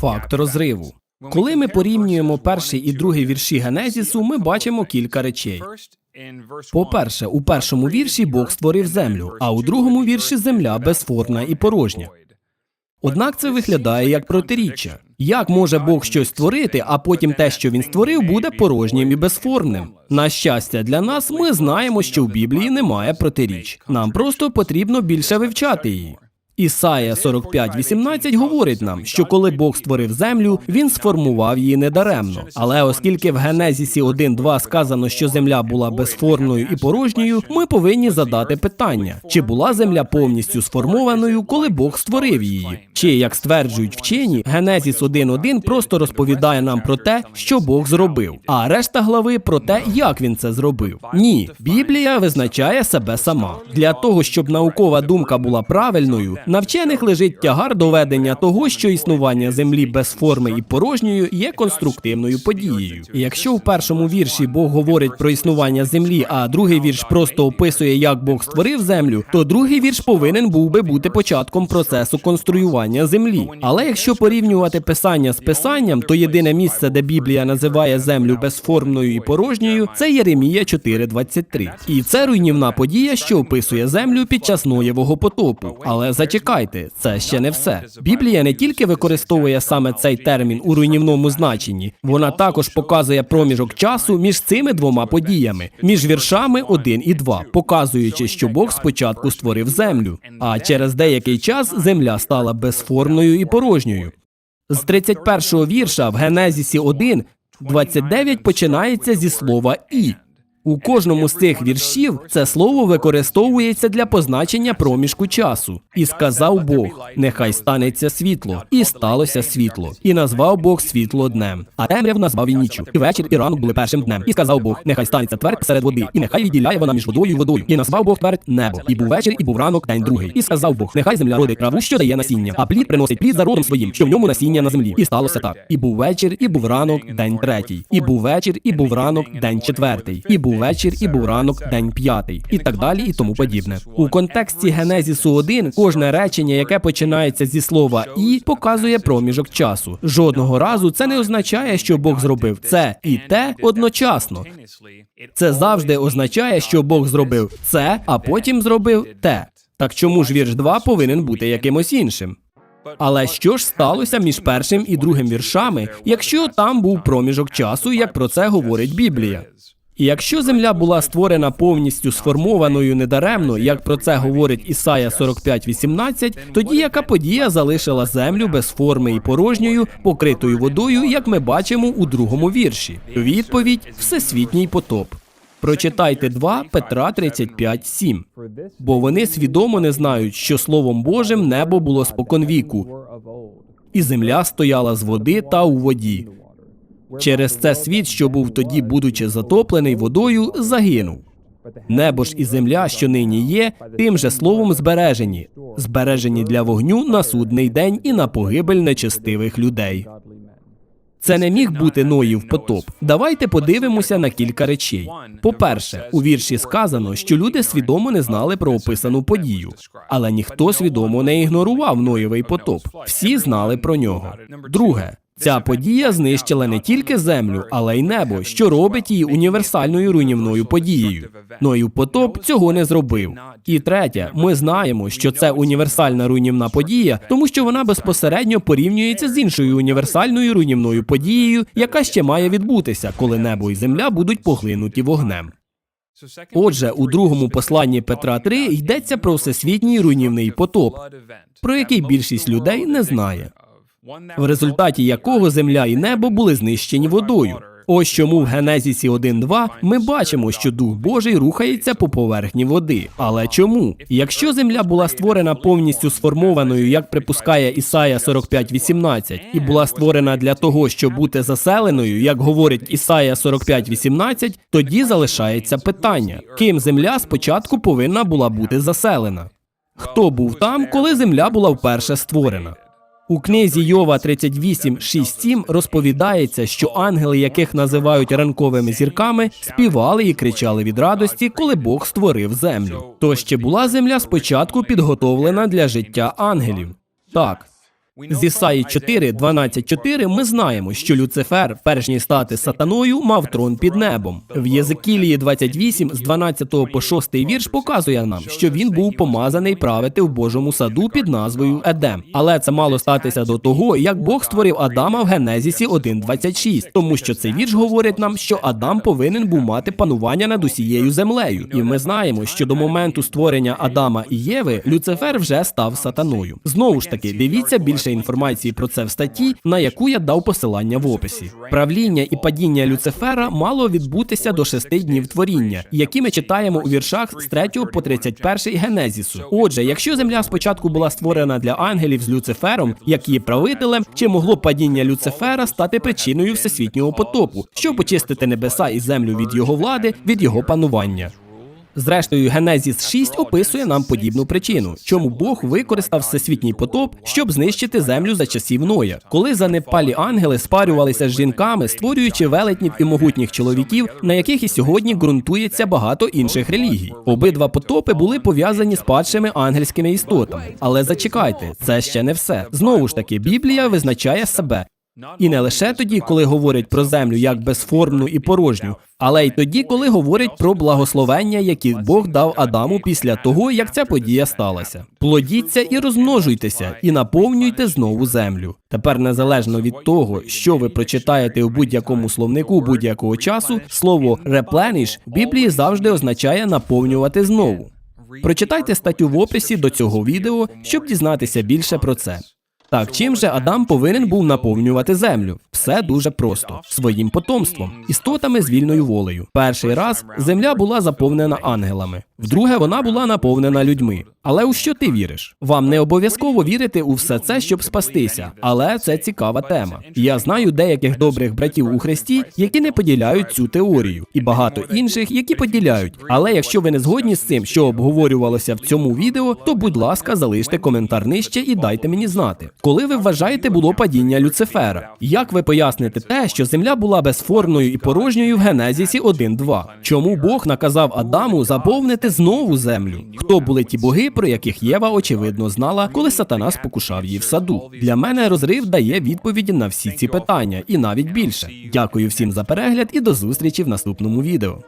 Факт розриву. Коли ми порівнюємо перший і другий вірші Генезісу, ми бачимо кілька речей. По-перше, у першому вірші Бог створив землю, а у другому вірші земля безформна і порожня. Однак це виглядає як протиріччя. Як може Бог щось створити, а потім те, що він створив, буде порожнім і безформним? На щастя, для нас ми знаємо, що в Біблії немає протиріч. Нам просто потрібно більше вивчати її. Ісая 45.18 говорить нам, що коли Бог створив землю, він сформував її недаремно. Але оскільки в Генезісі 1.2 сказано, що земля була безформною і порожньою, ми повинні задати питання: чи була земля повністю сформованою, коли Бог створив її? Чи, як стверджують вчені, Генезіс 1.1 просто розповідає нам про те, що Бог зробив, а решта глави про те, як він це зробив. Ні, Біблія визначає себе сама. Для того, щоб наукова думка була правильною, на вчених лежить тягар доведення того, що існування землі без форми і порожньою є конструктивною подією. І якщо в першому вірші Бог говорить про існування землі, а другий вірш просто описує, як Бог створив землю, то другий вірш повинен був би бути початком процесу конструювання землі. Але якщо порівнювати писання з писанням, то єдине місце, де Біблія називає землю безформною і порожньою, це Єремія 4.23. І це руйнівна подія, що описує землю під час Ноєвого потопу. Але зачекайте, це ще не все. Біблія не тільки використовує саме цей термін у руйнівному значенні, вона також показує проміжок часу між цими двома подіями, між віршами 1 і 2, показуючи, що Бог спочатку створив землю, а через деякий час земля стала безформною і порожньою. З 31-го вірша в Генезісі 1 29 починається зі слова і. У кожному з цих віршів це слово використовується для позначення проміжку часу. І сказав Бог: нехай станеться світло, і сталося світло. І назвав Бог світло днем. А темряв назвав він ніччю. І вечір і ранок були першим днем. І сказав Бог: нехай станеться твердь серед води, і нехай відділяє вона між водою і водою. І назвав Бог твердь небо. І був вечір, і був ранок, день другий. І сказав Бог: нехай земля родить траву, що дає насіння, а плід приносить плід за родом своїм, що в ньому насіння на землі. І сталося так. І був вечір, і був ранок, день третій. І був вечір, і був ранок, день четвертий. І був вечір, і був ранок, день п'ятий, і так далі, і тому подібне. У контексті Генезісу 1 кожне речення, яке починається зі слова і, показує проміжок часу. Жодного разу це не означає, що Бог зробив це і те одночасно. Це завжди означає, що Бог зробив це, а потім зробив те. Так чому ж вірш 2 повинен бути якимось іншим? Але що ж сталося між першим і другим віршами, якщо там був проміжок часу, як про це говорить Біблія? І якщо земля була створена повністю сформованою недаремно, як про це говорить Ісая 45.18, тоді яка подія залишила землю без форми і порожньою, покритою водою, як ми бачимо у другому вірші? Відповідь всесвітній потоп. Прочитайте 2 Петра 35.7. Бо вони свідомо не знають, що Словом Божим небо було споконвіку, і земля стояла з води та у воді. Через це світ, що був тоді, будучи затоплений водою, загинув. Небо ж і земля, що нині є, тим же словом збережені, збережені для вогню на судний день і на погибель нечестивих людей. Це не міг бути Ноїв потоп. Давайте подивимося на кілька речей. По-перше, у вірші сказано, що люди свідомо не знали про описану подію, але ніхто свідомо не ігнорував Ноєвий потоп. Всі знали про нього. Друге, Ця подія знищила не тільки землю, але й небо, що робить її універсальною руйнівною подією. Ноїв потоп цього не зробив. І третє, ми знаємо, що це універсальна руйнівна подія, тому що вона безпосередньо порівнюється з іншою універсальною руйнівною подією, яка ще має відбутися, коли небо і земля будуть поглинуті вогнем. Отже, у другому посланні Петра 3 йдеться про всесвітній руйнівний потоп, про який більшість людей не знає в результаті якого земля і небо були знищені водою. Ось чому в Генезісі 1.2 ми бачимо, що Дух Божий рухається по поверхні води. Але чому? Якщо земля була створена повністю сформованою, як припускає Ісая 45.18, і була створена для того, щоб бути заселеною, як говорить Ісая 45.18, тоді залишається питання: ким земля спочатку повинна була бути заселена? Хто був там, коли земля була вперше створена? У книзі Йова 38.6.7 розповідається, що ангели, яких називають ранковими зірками, співали і кричали від радості, коли Бог створив землю. То ще була земля спочатку підготовлена для життя ангелів. Так, З Ісаї 4, 12, 4 ми знаємо, що Люцифер, перш ніж стати сатаною, мав трон під небом. В Єзекілії 28, з 12 по 6 вірш показує нам, що він був помазаний правити в Божому саду під назвою Едем. Але це мало статися до того, як Бог створив Адама в Генезісі 1.26, тому що цей вірш говорить нам, що Адам повинен був мати панування над усією землею. І ми знаємо, що до моменту створення Адама і Єви Люцифер вже став сатаною. Знову ж таки, дивіться більше інформації про це в статті, на яку я дав посилання в описі. Правління і падіння Люцифера мало відбутися до шести днів творіння, які ми читаємо у віршах з 3 по 31 Генезісу. Отже, якщо земля спочатку була створена для ангелів з Люцифером, як її правителем, чи могло падіння Люцифера стати причиною всесвітнього потопу, щоб очистити небеса і землю від його влади, від його панування? Зрештою, Генезіс 6 описує нам подібну причину, чому Бог використав всесвітній потоп, щоб знищити землю за часів Ноя, коли занепалі ангели спарювалися з жінками, створюючи велетнів і могутніх чоловіків, на яких і сьогодні ґрунтується багато інших релігій. Обидва потопи були пов'язані з падшими ангельськими істотами. Але зачекайте, це ще не все. Знову ж таки, Біблія визначає себе. І не лише тоді, коли говорять про землю як безформну і порожню, але й тоді, коли говорять про благословення, які Бог дав Адаму після того, як ця подія сталася. Плодіться і розмножуйтеся, і наповнюйте знову землю. Тепер, незалежно від того, що ви прочитаєте у будь-якому словнику будь-якого часу, слово «replenish» в Біблії завжди означає наповнювати знову. Прочитайте статтю в описі до цього відео, щоб дізнатися більше про це. Так, чим же Адам повинен був наповнювати землю? Все дуже просто своїм потомством, істотами з вільною волею. Перший раз земля була заповнена ангелами, вдруге вона була наповнена людьми. Але у що ти віриш? Вам не обов'язково вірити у все це, щоб спастися, але це цікава тема. Я знаю деяких добрих братів у Христі, які не поділяють цю теорію, і багато інших, які поділяють. Але якщо ви не згодні з цим, що обговорювалося в цьому відео, то будь ласка, залиште коментар нижче і дайте мені знати, коли ви вважаєте було падіння Люцифера. Як ви поясните те, що земля була безформною і порожньою в Генезісі 1.2? Чому Бог наказав Адаму заповнити знову землю? Хто були ті боги, про яких Єва очевидно знала, коли сатана спокушав її в саду? Для мене розрив дає відповіді на всі ці питання, і навіть більше. Дякую всім за перегляд і до зустрічі в наступному відео.